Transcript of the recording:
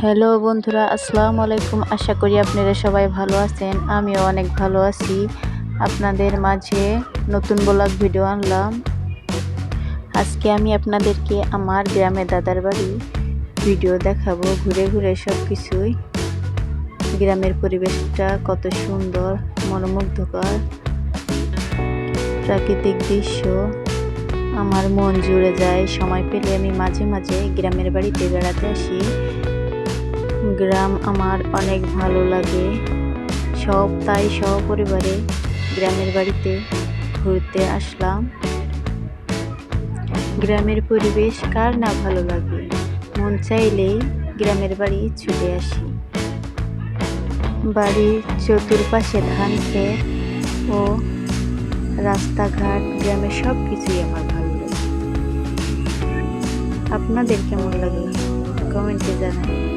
Hello বন্ধুরা, আসসালামু আলাইকুম। আশা করি আপনারা সবাই ভালো আছেন। আমিও অনেক ভালো আছি। আপনাদের মাঝে নতুন ব্লগ ভিডিও আনলাম। আজকে আমি আপনাদেরকে আমার গ্রামে দাদার বাড়ি ভিডিও দেখাবো, ঘুরে ঘুরে সব কিছুই গ্রামের পরিবেশটা কত সুন্দর, মনোমুগ্ধকর। প্রাকৃতিক দৃশ্য, আমার মন জুড়ে যায়। সময় পেলে আমি মাঝে মাঝে গ্রামের বাড়িতে বেড়াতে আসি। গ্রাম আমার অনেক ভালো লাগে। সব তাই সপরিবারে গ্রামের বাড়িতে ঘুরতে আসলাম। গ্রামের পরিবেশ কার না ভালো লাগে? মন চাইলেই গ্রামের বাড়ি ছুটে আসি। বাড়ির চতুর্পাশে ধান ক্ষেত ও রাস্তাঘাট গ্রামের সব কিছুই আমার ভালো লাগে। আপনাদের কেমন লাগল কমেন্টে জানাই